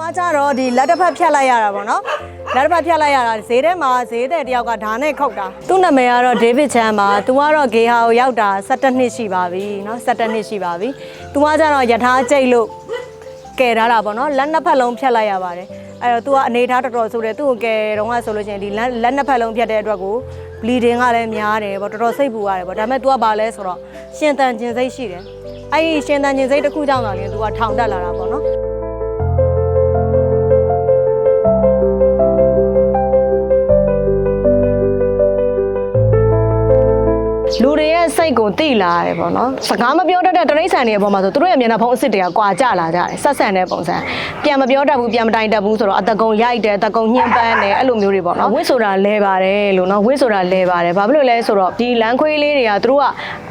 ကွာကြတော့ဒီလက်တစ်ဖက်ဖြတ်လိုက်ရတာပေါ့နော်လက်တစ်ဖက်ဖြတ်လိုက်ရတာဈေးထဲမှာဈေးတဲ့တယောက်ကဓာနဲ့ခုတ်တာသူ့နာမည်ကတော့ဒေးဗစ်ချန်ပါသူကတော့ဂေဟာကိုရောက်တာ17နှစ်ရှိပါပြီနော်17နှစ်ရှိပါပြီသူကကြတော့ယထာကျိတ်လို့ကယ်ထားတာပေါ့နော်လက်နှစ်ဖက်လုံးဖြတ်လိုက်ရပါတယ်အဲ့တော့သူကအနေထားတော်တော်ဆိုတယ်သူ့ကိုကယ်တော့ကဆိုလို့ချင်းဒီလက်နှစ်ဖက်လုံးဖြတ်တဲ့အတွက်ကို bleeding ကလည်းများတယ်ပေါ့တော်တော်စိတ်ပူရတယ်ပေါ့ဒါပေမဲ့သူကဘာလဲဆိုတော့ရှင်တန်ခြင်းစိတ်ရှိတယ်အဲ့ဒီရှင်တန်ခြင်းစိတ်တစ်ခုကြောင့်တော့လေသူကထောင်တက်လာတာပေါ့နော် တွေရဲ့စိတ်ကိုတိလာရတယ်ပေါ့နော်စကားမပြောတတ်တဲ့တရိษံတွေအပေါ်မှာဆိုသူတို့ရဲ့မျက်နှာဖုံးအစ်စ်တွေကကွာကြလာကြတယ်ဆက်ဆံတဲ့ပုံစံပြန်မပြောတတ်ဘူးပြန်မတိုင်တတ်ဘူးဆိုတော့အတကုံရိုက်တယ်အတကုံညှင်းပန်းတယ်အဲ့လိုမျိုးတွေပေါ့နော်ဝစ်ဆိုတာလဲပါတယ်လို့နော်ဝစ်ဆိုတာလဲပါတယ်ဘာဖြစ်လို့လဲဆိုတော့ဒီလမ်းခွေးလေးတွေကသူတို့က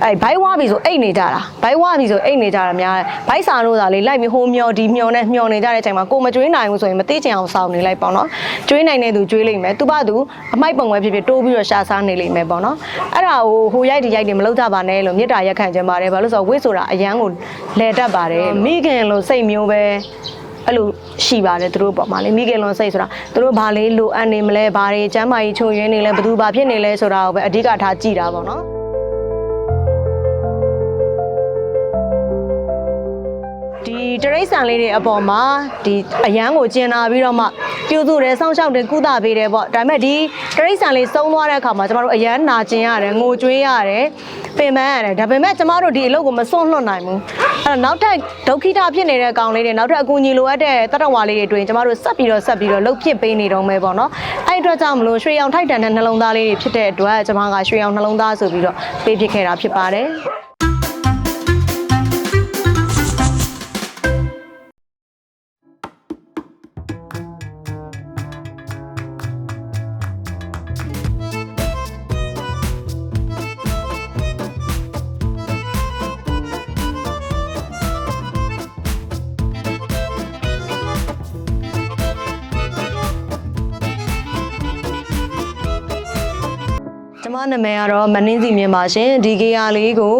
အဲဘိုက်ဝါပြီဆိုအိတ်နေကြတာဘိုက်ဝါပြီဆိုအိတ်နေကြတာများတယ်ဘိုက်စာလို့သာလေလိုက်ပြီးဟိုးမျောဒီမျောနဲ့မျောနေကြတဲ့အချိန်မှာကိုမကျွေးနိုင်ဘူးဆိုရင်မသိချင်အောင်စောင့်နေလိုက်ပေါ့နော်ကျွေးနိုင်တဲ့သူကျွေးလိမ့်မယ်သူ့ဘာသူအမိုက်ပုံပဲဖြစ်ဖြစ်တိုးပြီးတော့ရှာစားနေလိမ့်မယ်ပေါ့နော်အဲ့ဒါကိုဟိုရိုက်ဒီရိုက်တွေမလုပ်ကြပါနဲ့လို့မေတ္တာရက်ခံခြင်းပါတယ်ဘာလို့ဆိုတော့ဝိဆိုတာအရန်ကိုလဲတတ်ပါတယ်မိခင်လို့စိတ်မျိုးပဲအဲ့လိုရှိပါတယ်သူတို့ပေါ့မှာလေမိခင်လွန်စိတ်ဆိုတာသူတို့ဘာလေးလိုအပ်နေမလဲဘာတွေကျမ်းမာရေးချုံရင်းနေလဲဘယ်သူဘာဖြစ်နေလဲဆိုတာကိုပဲအဓိကထားကြည့်တာပေါ့နော် ဒီတရိษံလေးတွေအပေါ်မှာဒီအရန်ကိုကျင်နာပြီးတော့မှပြုစုတယ်စောင့်ရှောက်တယ်ကုသပေးတယ်ပေါ့ဒါပေမဲ့ဒီတရိษံလေးစုံသွားတဲ့အခါမှာကျမတို့အရန်နာကျင်ရတယ်ငိုကြွေးရတယ်ပင်ပန်းရတယ်ဒါပေမဲ့ကျမတို့ဒီအလုပ်ကိုမစွန့်လွတ်နိုင်ဘူးအဲ့တော့နောက်ထပ်ဒုက္ခိတဖြစ်နေတဲ့ကောင်လေးတွေနောက်ထပ်အကူအညီလိုအပ်တဲ့တတဝါလေးတွေတွေ့ရင်ကျမတို့ဆက်ပြီးတော့ဆက်ပြီးတော့လှုပ်ဖြစ်ပေးနေတော့မယ်ပေါ့နော်အဲ့အတွက်ကြောင့်မလို့ရွှေရောင်ထိုက်တန်တဲ့နှလုံးသားလေးတွေဖြစ်တဲ့အတွက်ကျမကရွှေရောင်နှလုံးသားဆိုပြီးတော့ပေးဖြစ်ခဲ့တာဖြစ်ပါတယ် နာမည်ကတော့မနှင်းစီမြင့်ပါရှင်ဒီကေယာလေးကို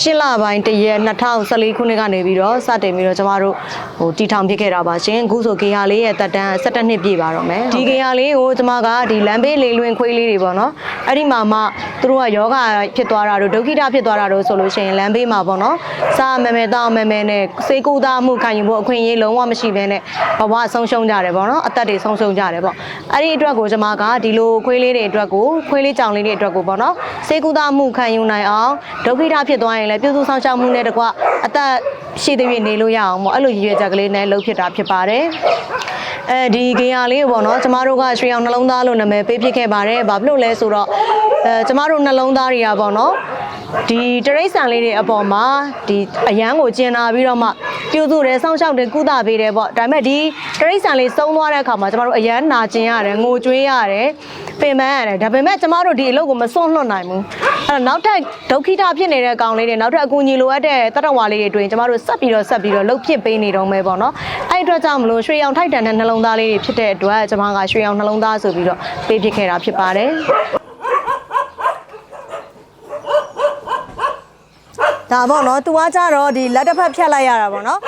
၈လပိုင်းတရက်2014ခုနှစ်ကနေပြီးတော့စတင်ပြီးတော့ကျမတို့ဟိုတီထောင်ဖြစ်ခဲ့တာပါရှင်အခုဆိုကေယာလေးရဲ့တက်တန်း17နှစ်ပြည့်ပါတော့မယ်ဒီကေယာလေးကိုကျမကဒီလမ်းဘေးလေးလွင်ခွေးလေးတွေပေါ့နော်အဲ့ဒီမှာမှသူတို့ကယောဂဖြစ်သွားတာတို့ဒုက္ခိတဖြစ်သွားတာတို့ဆိုလို့ရှိရင်လမ်းဘေးမှာပေါ့နော်စားမဲမဲတောင်းမဲမဲနဲ့စေကူသားမှုခံယူဖို့အခွင့်အရေးလုံးဝမရှိဘဲနဲ့ဘဝဆုံးရှုံးကြတယ်ပေါ့နော်အသက်တွေဆုံးရှုံးကြတယ်ပေါ့အဲ့ဒီအတွက်ကိုကျမကဒီလိုခွေးလေးတွေအတွက်ကိုခွေးလေးကြောင်လေးတွေအတွက်ကိုပေါ့နော်စေကူသားမှုခံယူနိုင်အောင်ဒုက္ခိတဖြစ်သွားရင်လည်းပြုစုဆောင်ရှောက်မှုနဲ့တကွအသက်ရှိသေး၍နေလို့ရအောင်ပေါ့အဲ့လိုရည်ရွယ်ချက်ကလေးနဲ့လှုပ်ဖြစ်တာဖြစ်ပါတယ်အဲဒီဂေယာလေးကိုပေါ့နော်ကျမတို့ကရွှေအောင်နှလုံးသားလို့နာမည်ပေးဖြစ်ခဲ့ပါတယ်ဘာဖြစ်လို့လဲဆိုတော့အဲကျမတို့နှလုံးသားတွေကပေါ့နော်ဒီတရိษံလေးတွေအပေါ်မှာဒီအရန်ကိုကျင်နာပြီးတော့မှပြုစုတယ်စောင့်ရှောက်တယ်ကုသပေးတယ်ပေါ့ဒါပေမဲ့ဒီတရိษံလေးစုံသွားတဲ့အခါမှာကျမတို့အရန်နာကျင်ရတယ်ငိုကြွေးရတယ် ပင်ပန်းရတယ်ဒါပေမဲ့ကျမတို့ဒီအလုပ်ကိုမစွန့်လွတ်နိုင်ဘူးအဲ့တော့နောက်ထပ်ဒုက္ခိတဖြစ်နေတဲ့ကောင်လေးတွေနောက်ထပ်အကူအညီလိုအပ်တဲ့တတဝါလေးတွေတွေ့ရင်ကျမတို့ဆက်ပြီးတော့ဆက်ပြီးတော့လှုပ်ဖြစ်ပေးနေတော့မယ်ပေါ့နော်အဲ့အတွက်ကြောင့်မလို့ရွှေရောင်ထိုက်တန်တဲ့နှလုံးသားလေးတွေဖြစ်တဲ့အတွက်ကျမကရွှေရောင်နှလုံးသားဆိုပြီးတော့ပေးဖြစ်ခဲ့တာဖြစ်ပါတယ်ဒါပေါ့နော်သူကကြတော့ဒီလက်တစ်ဖက်ဖြတ်လိုက်ရတာပေါ့နော်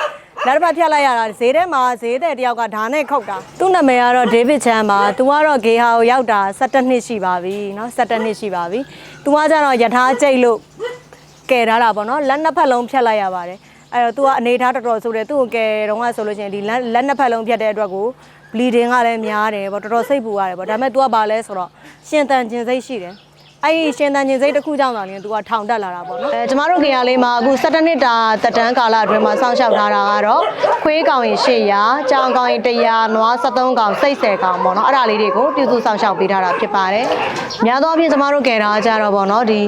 လက်တစ်ဖက်ဖြတ်လိုက်ရတာဈေးထဲမှာဈေးတဲ့တယောက်ကဓာနဲ့ခုတ်တာသူ့နာမည်ကတော့ David Chan ပါသူကတော့ဂေဟာကိုရောက်တာ17နှစ်ရှိပါပြီเนาะ17နှစ်ရှိပါပြီသူကကြတော့ယထာကျိတ်လို့ကယ်ထားတာပေါ့နော်လက်နှစ်ဖက်လုံးဖြတ်လိုက်ရပါတယ်အဲ့တော့ तू ကအနေထားတော်တော်ဆိုတယ်သူ့ကိုကယ်တော့ကဆိုလို့ရှိရင်ဒီလက်လက်နှစ်ဖက်လုံးဖြတ်တဲ့အတွက်ကို bleeding ကလည်းများတယ်ပေါ့တော်တော်စိတ်ပူရတယ်ပေါ့ဒါပေမဲ့ तू ကဘာလဲဆိုတော့ရှင်တန်ကျင်စိတ်ရှိတယ် အဲ့ဒီရှင်တန်ကျင်စိတ်တစ်ခုကြောင့်သာလျှင်သူကထောင်တက်လာတာပေါ့နော်အဲကျမတို့ခင်ရလေးမှာအခု17နှစ်တာတက်တန်းကာလအတွင်းမှာစောင့်ရှောက်ထားတာကတော့ခွေးကောင်ရင်800ကြောင်ကောင်ရင်100နွား73ကောင်စိတ်10ကောင်ပေါ့နော်အဲ့ဒါလေးတွေကိုပြုစုစောင့်ရှောက်ပေးထားတာဖြစ်ပါတယ်များသောအားဖြင့်ကျမတို့ကယ်တာကြတော့ပေါ့နော်ဒီ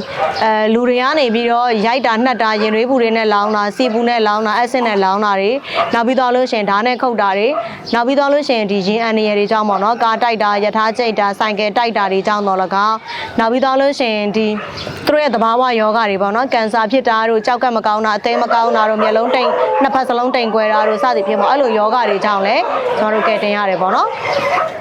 အဲလူတွေကနေပြီးတော့ရိုက်တာနှက်တာရင်ရွေးပူတွေနဲ့လောင်းတာစီပူနဲ့လောင်းတာအက်ဆစ်နဲ့လောင်းတာတွေနောက်ပြီးတော့လို့ရှရင်ဓာတ်နဲ့ခုတ်တာတွေနောက်ပြီးတော့လို့ရှရင်ဒီရင်အန်နီရတွေကြောင့်ပေါ့နော်ကားတိုက်တာယထာကျိတ်တာဆိုင်ကယ်တိုက်တာတွေကြောင့်တော့လကောက်နောက်ပြီးတော့လို့ရှိရင်ဒီသူတို့ရဲ့သဘာဝယောဂတွေပေါ့နော်ကန်ဆာဖြစ်တာတို့ကြောက်ကက်မကောင်းတာအသေးမကောင်းတာတို့မျက်လုံးတိမ်နှစ်ဖက်စလုံးတိမ်ကွယ်တာတို့စသည်ဖြင့်ပေါ့အဲ့လိုယောဂတွေကြောင့်လည်းကျွန်တော်တို့ကယ်တင်ရတယ်ပေါ့နော်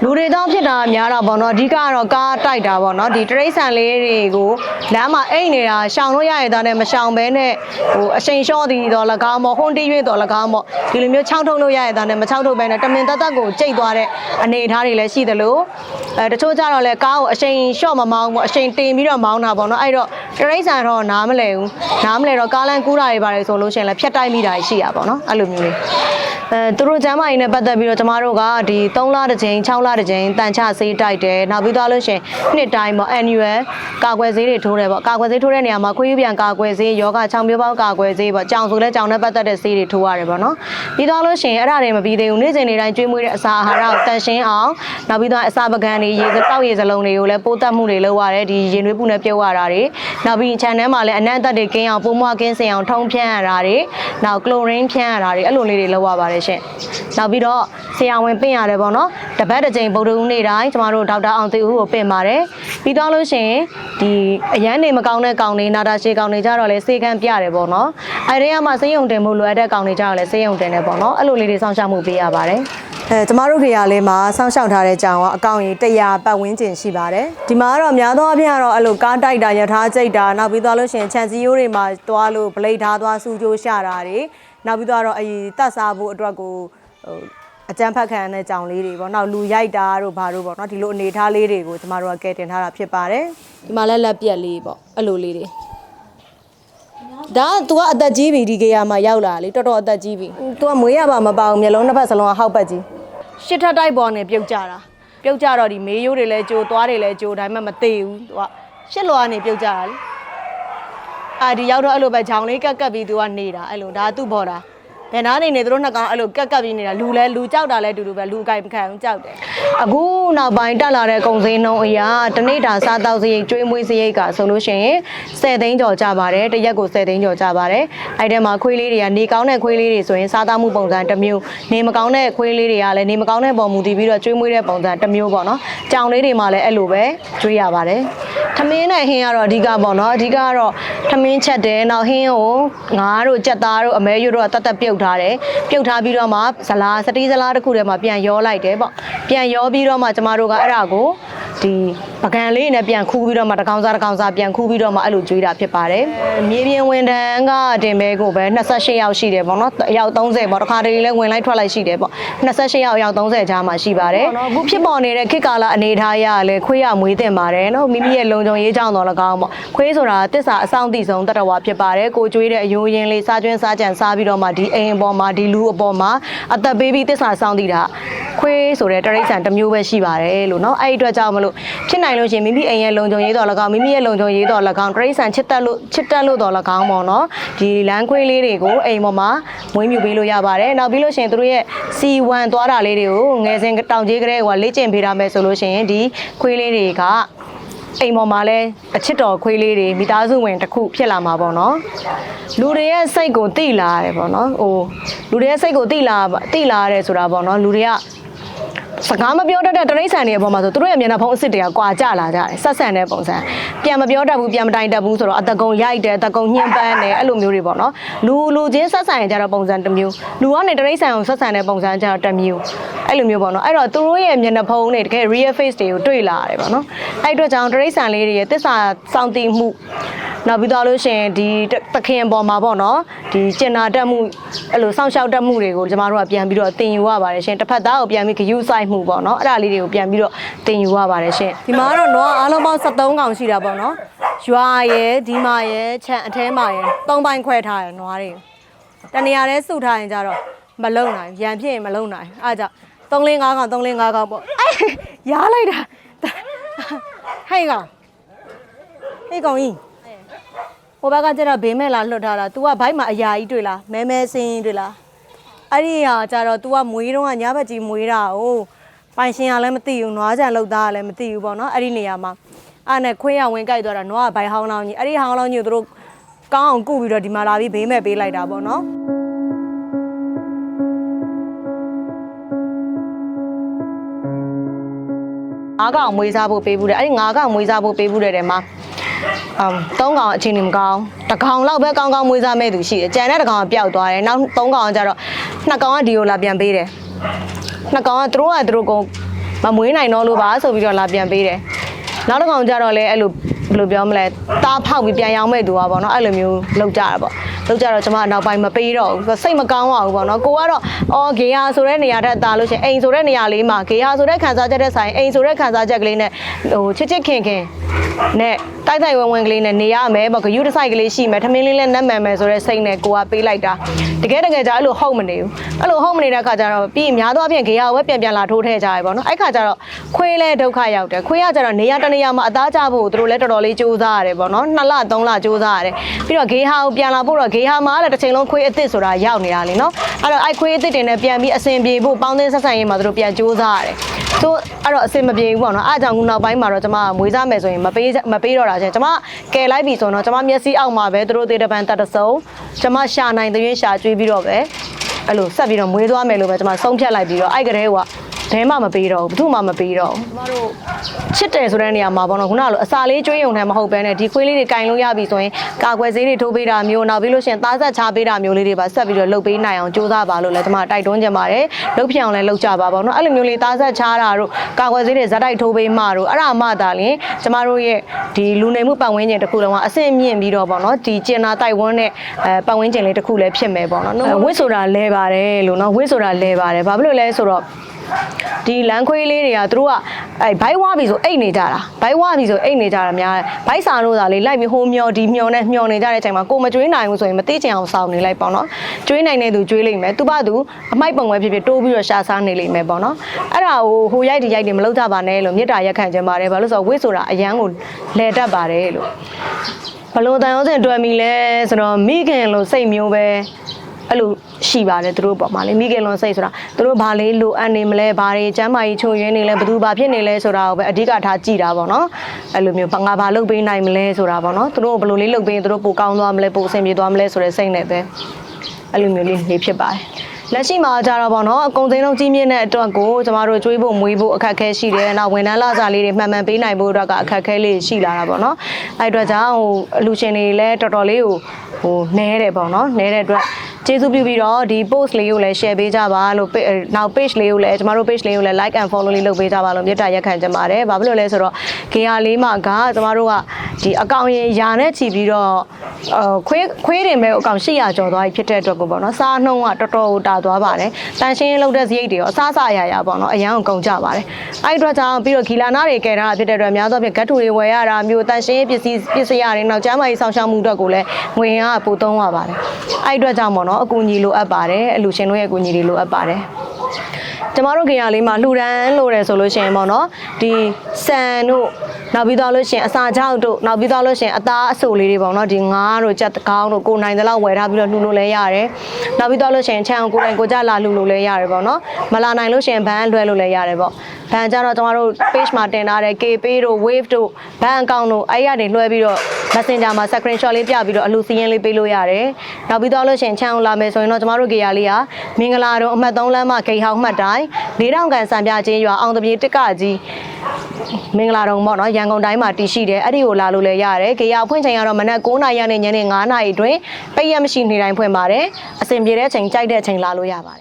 လူတွေတောင်းဖြစ်တာများတာပေါ့နော်အဓိကကတော့ကားတိုက်တာပေါ့နော်ဒီတရိတ်ဆန်လေးတွေကိုလမ်းမှာအိတ်နေတာရှောင်လို့ရရတဲ့နဲ့မရှောင်ဘဲနဲ့ဟိုအချိန်လျှော့သည်တော့၎င်းပေါ့ဟွန်းတီး၍တော့၎င်းပေါ့ဒီလိုမျိုးချောင်းထုတ်လို့ရရတဲ့နဲ့မချောင်းထုတ်ဘဲနဲ့တမင်တက်တက်ကိုကြိတ်သွားတဲ့အနေအထားတွေလည်းရှိသလိုအဲတချို့ကြတော့လည်းကားကိုအချိန်လျှော့မမောင်းဘူးအချိန်တင်ပြီးတော့မောင်းတာပေါ့နော်အဲ့တော့တရိတ်ဆန်တော့နားမလဲဘူးနားမလဲတော့ကားလမ်းကူးတာတွေပါတယ်ဆိုလို့ရှိရင်လည်းဖြတ်တိုက်မိတာရှိရပါတော့အဲ့လိုမျိုးလေးအဲသူတို့ကျမ်းမာရေးနဲ့ပတ်သက်ပြီးတော့ကျမတို့ကဒီ3လတစ်ချိန်6လတစ်ချိန်တန်ချဆေးတိုက်တယ်နောက်ပြီးသွားလို့ရှိရင်နှစ်တိုင်းပေါ့ annual ကာကွယ်ဆေးတွေထိုးတယ်ပေါ့ကာကွယ်ဆေးထိုးတဲ့နေရာမှာခွေးယူပြန်ကာကွယ်ဆေးယောဂချောင်းမျိုးပေါင်းကာကွယ်ဆေးပေါ့ကြောင်ဆိုလဲကြောင်နဲ့ပတ်သက်တဲ့ဆေးတွေထိုးရတယ်ပေါ့နော်ပြီးသွားလို့ရှိရင်အဲ့ဒါတွေမပြီးသေးဘူးနေ့စဉ်နေ့တိုင်းကျွေးမွေးတဲ့အစာအာဟာရကိုတန်ရှင်းအောင်နောက်ပြီးသွားအစာပကံတွေရေစတောက်ရေစလုံးတွေကိုလည်းပိုးတက်မှုတွေလုပ်ရတယ်ဒီရင်သွေးပူနဲ့ပြုတ်ရတာတွေနောက်ပြီး channel မှာလည်းအနံ့အသက်တွေကင်းအောင်ပိုးမွားကင်းစင်အောင်ထုံဖြန်းရတာတွေနောက်ကလိုရင်းဖြန်းရတာတွေအဲ့လိုလေးတွေလုပ်ရပါတယ်ရှင်နောက်ပြီးတော့ဆရာဝန်ပင့်ရတယ်ပေါ့နော်တပတ်တစ်ကြိမ်ဗုဒ္ဓဟူးနေ့တိုင်းကျမတို့ဒေါက်တာအောင်သိဦးကိုပင့်ပါတယ်ပြီးသွားလို့ရှိရင်ဒီအရန်နေမကောင်းတဲ့ကောင်တွေနာတာရှည်ကောင်တွေကြတော့လေစေကန်းပြရတယ်ပေါ့နော်အဲ့ဒီကမှစေယုံတင်မှုလိုအပ်တဲ့ကောင်တွေကြတော့လေစေယုံတင်တယ်ပေါ့နော်အဲ့လိုလေးတွေစောင့်ရှောက်မှုပေးရပါတယ် အဲကျမတို့ခေယာလေးမှာစောင့်ရှောက်ထားတဲ့ကြောင်ကအကောင့်ကြီး100ပတ်ဝန်းကျင်ရှိပါတယ်ဒီမှာကတော့များသောအားဖြင့်ကတော့အဲ့လိုကားတိုက်တာရထားကြိတ်တာနောက်ပြီးသွားလို့ရှိရင်ခြံစည်းရိုးတွေမှာတွားလို့ဗလိတ်ထားသွားစူးကြိုးရှာတာတွေနောက်ပြီးသွားတော့အရင်တတ်စားဖို့အတွက်ကိုဟိုအကြမ်းဖက်ခံရတဲ့ကြောင်လေးတွေပေါ့နောက်လူရိုက်တာတို့ဘာတို့ပေါ့နော်ဒီလိုအနေအထားလေးတွေကိုကျမတို့ကကဲတင်ထားတာဖြစ်ပါတယ်ဒီမှာလည်းလက်ပြက်လေးပေါ့အဲ့လိုလေးတွေဒါက तू ကအသက်ကြီးပြီဒီကေယာမှာရောက်လာလေတော်တော်အသက်ကြီးပြီ तू ကမွေးရပါမပါဘူးမျိုးလုံးတစ်ဖက်စလုံးကဟောက်ပတ်ကြီး ရှစ်ထပ်တိုက်ပေါ်နေပြုတ်ကြတာပြုတ်ကြတော့ဒီမေးရိုးတွေလည်းကြိုသွားတွေလည်းကြိုဒါပေမဲ့မသေးဘူး तू ကရှစ်လောကနေပြုတ်ကြတာလေအာဒီရောက်တော့အဲ့လိုပဲဂျောင်လေးကက်ကက်ပြီး तू ကနေတာအဲ့လိုဒါကသူ့ဘော်တာ ဘယ်နာနေနေသူတို့နှစ်ကောင်အဲ့လိုကက်ကက်ပြီးနေတာလူလဲလူကြောက်တာလဲတူတူပဲလူကြိုက်မခံဘူးကြောက်တယ်အခုနောက်ပိုင်းတက်လာတဲ့ကုံစင်းနှုံးအရာတနေ့တာစားတောက်စရိတ်ကျွေးမွေးစရိတ်ကဆိုလို့ရှိရင်10သိန်းကျော်ကြပါတယ်တစ်ရက်ကို10သိန်းကျော်ကြပါတယ်အဲ့ထဲမှာခွေးလေးတွေကနေကောင်းတဲ့ခွေးလေးတွေဆိုရင်စားသားမှုပုံစံတစ်မျိုးနေမကောင်းတဲ့ခွေးလေးတွေကလည်းနေမကောင်းတဲ့ပုံမူတည်ပြီးတော့ကျွေးမွေးတဲ့ပုံစံတစ်မျိုးပေါ့နော်ကြောင်လေးတွေမှာလည်းအဲ့လိုပဲကျွေးရပါတယ်ထမင်းနဲ့ဟင်းကတော့အဓိကပေါ့နော်အဓိကကတော့ထမင်းချက်တယ်နောက်ဟင်းကိုငါးတို့ကြက်သားတို့အမဲရွတ်တို့ကတတ်တတ်ပြုတ်ထားတယ်ပြုတ်ထားပြီးတော့မှဇလားစတီးဇလားတစ်ခုထဲမှာပြန်ရောလိုက်တယ်ပေါ့ပြန်ရောပြီးတော့မှကျမတို့ကအဲ့ဒါကိုဒီ ပကံလေးနဲ့ပြန်ခူးပြီးတော့မှတကောင်စားတကောင်စားပြန်ခူးပြီးတော့မှအဲ့လိုကျွေးတာဖြစ်ပါတယ်မြေပြင်ဝန်ထမ်းကတင်ပဲကိုပဲ28ယောက်ရှိတယ်ပေါ့နော်အယောက်30ပေါ့တစ်ခါတည်းလည်းဝင်လိုက်ထွက်လိုက်ရှိတယ်ပေါ့28ယောက်အယောက်30ကြားမှာရှိပါတယ်အခုဖြစ်ပေါ်နေတဲ့ခေတ်ကာလအနေထားအရလည်းခွေးရမွေးတင်ပါတယ်နော်မိမိရဲ့လုံခြုံရေးကြောင့်တော့၎င်းပေါ့ခွေးဆိုတာတစ္ဆာအဆောင်တိဆုံးတတဝါဖြစ်ပါတယ်ကိုကျွေးတဲ့အယိုးရင်းလေးစားကျွင်းစားကြံစားပြီးတော့မှဒီအိမ်အပေါ်မှာဒီလူအပေါ်မှာအသက်ပေးပြီးတစ္ဆာဆောင်တိတာခွေးဆိုတဲ့တရိတ်ဆန်တစ်မျိုးပဲရှိပါတယ်လို့နော်အဲ့ဒီအတွက်ကြောင့်မလို့ဖြစ်နိုင်လို့ရှိရင်မိမိအိမ်ရဲ့လုံခြုံရေးတော့၎င်းမိမိရဲ့လုံခြုံရေးတော့၎င်းတရိတ်ဆန်ချစ်တက်လို့ချစ်တက်လို့တော့၎င်းပေါ့နော်ဒီလမ်းခွေးလေးတွေကိုအိမ်ပေါ်မှာမွေးမြူပေးလို့ရပါတယ်နောက်ပြီးလို့ရှိရင်တို့ရဲ့ C1 သွားတာလေးတွေကိုငယ်စဉ်တောင်ကြီးကလေးကလေ့ကျင့်ပေးထားမယ်ဆိုလို့ရှိရင်ဒီခွေးလေးတွေကအိမ်ပေါ်မှာလဲအချစ်တော်ခွေးလေးတွေမိသားစုဝင်တစ်ခုဖြစ်လာမှာပေါ့နော်လူတွေရဲ့စိတ်ကိုတိလာရတယ်ပေါ့နော်ဟိုလူတွေရဲ့စိတ်ကိုတိလာတိလာရတယ်ဆိုတာပေါ့နော်လူတွေက စကားမပြောတတ်တဲ့တရိတ်ဆန်တွေအပေါ်မှာဆိုသူတို့ရဲ့မျက်နှာဖုံးအစ်စ်တွေကကွာကြလာကြတယ်ဆက်ဆံတဲ့ပုံစံပြန်မပြောတတ်ဘူးပြန်မတိုင်တတ်ဘူးဆိုတော့အတကုံရိုက်တယ်အတကုံညှင်းပန်းတယ်အဲ့လိုမျိုးတွေပေါ့နော်လူလူချင်းဆက်ဆံရင်ကြတော့ပုံစံတစ်မျိုးလူကနေတရိတ်ဆန်ကိုဆက်ဆံတဲ့ပုံစံကြတော့တစ်မျိုးအဲ့လိုမျိုးပေါ့နော်အဲ့တော့သူတို့ရဲ့မျက်နှာဖုံးတွေတကယ် real face တွေကိုတွေ့လာရတယ်ပေါ့နော်အဲ့အတွက်ကြောင့်တရိတ်ဆန်လေးတွေရဲ့တစ္ဆာစောင့်တည်မှု နောက်ပြီးတော့လို့ရှိရင်ဒီတခင်ပေါ်မှာပေါ့နော်ဒီကျင်နာတက်မှုအဲ့လိုစောင့်ရှောက်တက်မှုတွေကိုကျမတို့ကပြန်ပြီးတော့တင်ယူရပါတယ်ရှင်တစ်ဖက်သားကိုပြန်ပြီးဂယူဆိုင်မှုပေါ့နော်အဲ့ဒါလေးတွေကိုပြန်ပြီးတော့တင်ယူရပါတယ်ရှင်ဒီမှာကတော့နွားအားလုံးပေါင်း73កောင်ရှိတာပေါ့နော်ရွာရယ်ဒီမာရယ်ခြံအထဲမှာရယ်၃ပိုင်းခွဲထားရယ်နွားတွေတနေရာလေးစုထားရင်ကြတော့မလုံနိုင်ရံဖြစ်ရင်မလုံနိုင်အားကြောင့်3လ5កောင်3လ5កောင်ပေါ့အဲ့ရားလိုက်တာဟဲ့ကောင်ဟဲ့ကောင်ကြီး ဟိုဘက်ကကျတော့ဘေးမဲ့လာလွတ်ထားတာ तू ကဘိုက်မှာအရာကြီးတွေ့လားမဲမဲစင်းတွေ့လားအဲ့ဒီဟာကျတော့ तू ကမွေးတော့ကညဘက်ကြီးမွေးတာ哦ပိုင်ရှင်ကလည်းမသိဘူးနွားကြံလောက်သားကလည်းမသိဘူးပေါ့နော်အဲ့ဒီနေရာမှာအဲ့နဲ့ခွေးရဝင်ကြိုက်သွားတာနွားကဘိုင်ဟောင်းလောင်းကြီးအဲ့ဒီဟောင်းလောင်းကြီးကိုသူတို့ကောင်းအောင်ကုပြီးတော့ဒီမှာလာပြီးဘေးမဲ့ပေးလိုက်တာပေါ့နော်ငါးကောင်မွေးစားဖို့ပေးဘူးတယ်အဲ့ဒီငါးကောင်မွေးစားဖို့ပေးဘူးတဲ့တဲမှာ အော်၃កောင်အချိန်နေမကောင်းတကောင်လောက်ပဲကောင်းကောင်းမွေးစားမဲ့သူရှိတယ်ကြံတဲ့တကောင်ကပျောက်သွားတယ်နောက်၃កောင်ကကြတော့နှစ်ကောင်ကဒီကိုလာပြန်ပေးတယ်နှစ်ကောင်ကသူတို့ကသူတို့ကိုမမွေးနိုင်တော့လို့ပါဆိုပြီးတော့လာပြန်ပေးတယ်နောက်တစ်ကောင်ကြတော့လဲအဲ့လို ဘယ်လိုပြောမလဲတားဖောက်ပြီးပြန်ရောင်းမဲ့သူကပေါ့နော်အဲ့လိုမျိုးလောက်ကြတာပေါ့လောက်ကြတော့ကျွန်မနောက်ပိုင်းမပေးတော့ဘူးစိတ်မကောင်းပါဘူးပေါ့နော်ကိုကတော့အော်ဂေယာဆိုတဲ့နေရာတက်တာလို့ရှိရင်အိမ်ဆိုတဲ့နေရာလေးမှာဂေယာဆိုတဲ့ခန်းစားချက်တဲ့ဆိုင်အိမ်ဆိုတဲ့ခန်းစားချက်ကလေးနဲ့ဟိုချစ်ချစ်ခင်ခင်နဲ့တိုက်တိုက်ဝင်းဝင်းကလေးနဲ့နေရမယ်ပေါ့ဂယူတစ်ဆိုင်ကလေးရှိမယ်ထမင်းလေးလည်းနတ်မှန်မယ်ဆိုတဲ့စိတ်နဲ့ကိုကပေးလိုက်တာတကယ်တကယ်ကြအဲ့လိုဟုတ်မနေဘူးအဲ့လိုဟုတ်မနေတဲ့ခါကျတော့ပြီးရင်များသောအားဖြင့်ဂေယာကိုပဲပြန်ပြန်လာထိုးထည့်ကြရပေါ့နော်အဲ့ခါကျတော့ခွေးလဲဒုက္ခရောက်တယ်ခွေးကကျတော့နေရတနေရမှာအသားကျဖို့သူတို့လည်းတော်တော်လေးစူးစမ်းရတယ်ပေါ့နော်နှစ်လသုံးလစူးစမ်းရတယ်ပြီးတော့ဂေဟာကိုပြန်လာဖို့တော့ဂေဟာမှာလည်းတစ်ချိန်လုံးခွေးအစ်စ်ဆိုတာရောက်နေတာလीနော်အဲ့တော့အဲ့ခွေးအစ်စ်တင်နဲ့ပြန်ပြီးအဆင်ပြေဖို့ပေါင်းသင်းဆက်ဆံရေးမှာသူတို့ပြန်စူးစမ်းရတယ်ဆိုအဲ့တော့အဆင်မပြေဘူးပေါ့နော်အားကြောင့်ခုနောက်ပိုင်းမှာတော့ကျွန်မမွေးစားမယ်ဆိုရင်မပေးမပေးတော့တာချင်းကျွန်မကယ်လိုက်ပြီဆိုတော့ကျွန်မမျက်စိအောက်မှာပဲသူတို့သေးတဲ့ပန်းတတ်တဆုံကျွန်မရှာနိုင်တဲ့ရင်ရှာကျွေးပြီးတော့ပဲအဲ့လိုဆက်ပြီးတော့မွေးသွားမယ်လို့ပဲကျွန်မဆုံးဖြတ်လိုက်ပြီးတော့အဲ့ကလေးက ဘဲမှမပေးတော့ဘူးဘယ်သူမှမပေးတော့ဘူးကျမတို့ချစ်တယ်ဆိုတဲ့နေရာမှာပေါ့နော်ခုနကလိုအစာလေးကျွေးရုံနဲ့မဟုတ်ဘဲနဲ့ဒီခွေးလေးတွေကင်လို့ရပြီဆိုရင်ကာကွယ်ဆေးတွေထိုးပေးတာမျိုးနောက်ပြီးလို့ရှိရင်သားဆက်ချပေးတာမျိုးလေးတွေပါဆက်ပြီးတော့လုပ်ပေးနိုင်အောင်ကြိုးစားပါလို့လည်းကျွန်မတိုက်တွန်းချင်ပါတယ်လုပ်ဖြစ်အောင်လည်းလုပ်ကြပါပေါ့နော်အဲ့လိုမျိုးလေးသားဆက်ချတာတို့ကာကွယ်ဆေးတွေဇက်တိုက်ထိုးပေးမှတို့အဲ့ဒါမှသာလျှင်ကျမတို့ရဲ့ဒီလူနေမှုပတ်ဝန်းကျင်တစ်ခုလုံးကအဆင့်မြင့်ပြီးတော့ပေါ့နော်ဒီကျင်နာတိုက်ဝန်းနဲ့အဲပတ်ဝန်းကျင်လေးတစ်ခုလည်းဖြစ်မယ်ပေါ့နော်ဝစ်ဆိုတာလဲပါတယ်လို့နော်ဝစ်ဆိုတာလဲပါတယ်ဘာဖြစ်လို့လဲဆိုတော့ ဒီလမ်းခွေးလေးတွေကသူတို့ကအဲဘိုက်ဝါပြီဆိုအိတ်နေကြတာဘိုက်ဝါပြီဆိုအိတ်နေကြတာများတယ်ဘိုက်စာလို့သာလေးလိုက်ပြီးဟိုမျောဒီမျောနဲ့မျောနေကြတဲ့အချိန်မှာကိုမကျွေးနိုင်ဘူးဆိုရင်မသိချင်အောင်စောင့်နေလိုက်ပေါ့နော်ကျွေးနိုင်တဲ့သူကျွေးလိမ့်မယ်သူ့ဘာသူအမိုက်ပုံပဲဖြစ်ဖြစ်တိုးပြီးတော့ရှာစားနေလိမ့်မယ်ပေါ့နော်အဲ့ဒါကိုဟိုရိုက်ဒီရိုက်တွေမလုပ်ကြပါနဲ့လို့မေတ္တာရက်ခံခြင်းပါတယ်ဘာလို့ဆိုတော့ဝိတ်ဆိုတာအရန်ကိုလဲတတ်ပါတယ်လို့ဘလို့တန်ရောစင်တွေ့မိလဲဆိုတော့မိခင်လို့စိတ်မျိုးပဲအဲ့လို ရှိပါတယ်သူတို့ပေါ့မှာလေမိခင်လွန်စိတ်ဆိုတာသူတို့ဘာလေးလိုအပ်နေမလဲဘာတွေကျမ်းမာရေးချုံရင်းနေလဲဘသူဘာဖြစ်နေလဲဆိုတာကိုပဲအဓိကထားကြည့်တာပေါ့နော်အဲ့လိုမျိုးဘာငါဘာလုပ်ပေးနိုင်မလဲဆိုတာပေါ့နော်သူတို့ဘယ်လိုလေးလုပ်ပေးရင်သူတို့ပိုကောင်းသွားမလဲပိုအဆင်ပြေသွားမလဲဆိုတဲ့စိတ်နဲ့ပဲအဲ့လိုမျိုးလေးနေဖြစ်ပါတယ်လက်ရှိမှာကြတော့ပေါ့နော်အကုန်စိမ်းလုံးကြီးမြင့်တဲ့အတွက်ကိုကျမတို့ကျွေးဖို့မွေးဖို့အခက်အခဲရှိတယ်။နောက်ဝန်ထမ်းလစာလေးတွေမှန်မှန်ပေးနိုင်ဖို့အတွက်ကအခက်အခဲလေးရှိလာတာပေါ့နော်။အဲ့အတွက်ကြောင့်ဟိုအလူရှင်တွေလည်းတော်တော်လေးကိုဟိုနဲတယ်ပေါ့နော်။နဲတဲ့အတွက် ကျေးဇူးပြုပြီးတော့ဒီ post လေးကိုလည်း share ပေးကြပါလို့ pa- နောက် page လေးကိုလည်းကျမတို့ page လေးကိုလည်း like and follow လေးလုပ်ပေးကြပါလို့မြတ်တာရက်ခံကြပါတယ်။ဘာဖြစ်လို့လဲဆိုတော့ GR လေးမှာကကျမတို့က ဒီအကောင့်ရင်ယာနဲ့ချီပြီးတော့အခွေးခွေးတင်မဲ့အကောင့်800ကျော်သွားပြီဖြစ်တဲ့အတွက်ကိုပေါ့နော်။စားနှုံးကတော်တော်ကိုတာသွားပါတယ်။တန်ရှင်းလုပ်တဲ့စရိတ်တွေရောအစားအစာအရာရာပေါ့နော်။အရန်ကိုကုန်ကြပါတယ်။အဲ့ဒီအတွက်ကြောင့်ပြီးတော့ဂီလာနာတွေကဲထားတာဖြစ်တဲ့အတွက်အများသောဖြင့်ဂတ်တူတွေဝယ်ရတာမျိုးတန်ရှင်းပစ္စည်းပစ္စည်းရတယ်နောက်ကျမ်းမာရေးဆောင်ရှောက်မှုအတွက်ကိုလည်းငွေရန်ကပိုသုံးရပါတယ်။အဲ့ဒီအတွက်ကြောင့်ပေါ့နော်အကူအညီလိုအပ်ပါတယ်။အလူရှင်တို့ရဲ့အကူအညီတွေလိုအပ်ပါတယ်။ ကျမတို့ခင်ရလေးမှာလှူဒန်းလို့တယ်ဆိုလို့ရှိရင်ပေါ့နော်ဒီဆန်တို့နောက်ပြီးတော့လို့ရှိရင်အစာချောက်တို့နောက်ပြီးတော့လို့ရှိရင်အသားအဆိုလေးတွေပေါ့နော်ဒီငါးတို့ကြက်တကောင်းတို့ကိုနိုင်တဲ့လောက်ဝယ်ထားပြီးတော့လှူလို့လည်းရတယ်နောက်ပြီးတော့လို့ရှိရင်ချမ်းကိုယ်တိုင်ကိုကြလာလှူလို့လည်းရတယ်ပေါ့နော်မလာနိုင်လို့ရှိရင်ဘန်းလွှဲလို့လည်းရတယ်ပေါ့ ဘန်းကြတော့ကျမတို့ page မှာတင်ထားတဲ့ KP တို့ Wave တို့ဘန်းအကောင့်တို့အဲ့ရနေလွှဲပြီးတော့ Messenger မှာ screenshot လေးပြပြီးတော့အလူစီရင်လေးပေးလို့ရတယ်နောက်ပြီးတော့လို့ရှိရင်ချမ်းလာမယ်ဆိုရင်တော့ကျမတို့ကေရလေးကမင်္ဂလာတော့အမှတ်3လမ်းမှာဂိတ်ဟောင်းမှတ်တိုင်း၄တောင်ကန်စံပြချင်းရွာအောင်တပြေတက်ကကြီးမင်္ဂလာတုံပေါ့နော်ရန်ကုန်တိုင်းမှာတည်ရှိတယ်အဲ့ဒီကိုလာလို့လည်းရတယ်ကေရဖွင့်ချိန်ကတော့မနက်9:00နာရီနဲ့ညနေ9:00နာရီအတွင်းပိတ်ရက်မရှိနေတိုင်းဖွင့်ပါတယ်အဆင်ပြေတဲ့အချိန်ကြိုက်တဲ့အချိန်လာလို့ရပါတယ်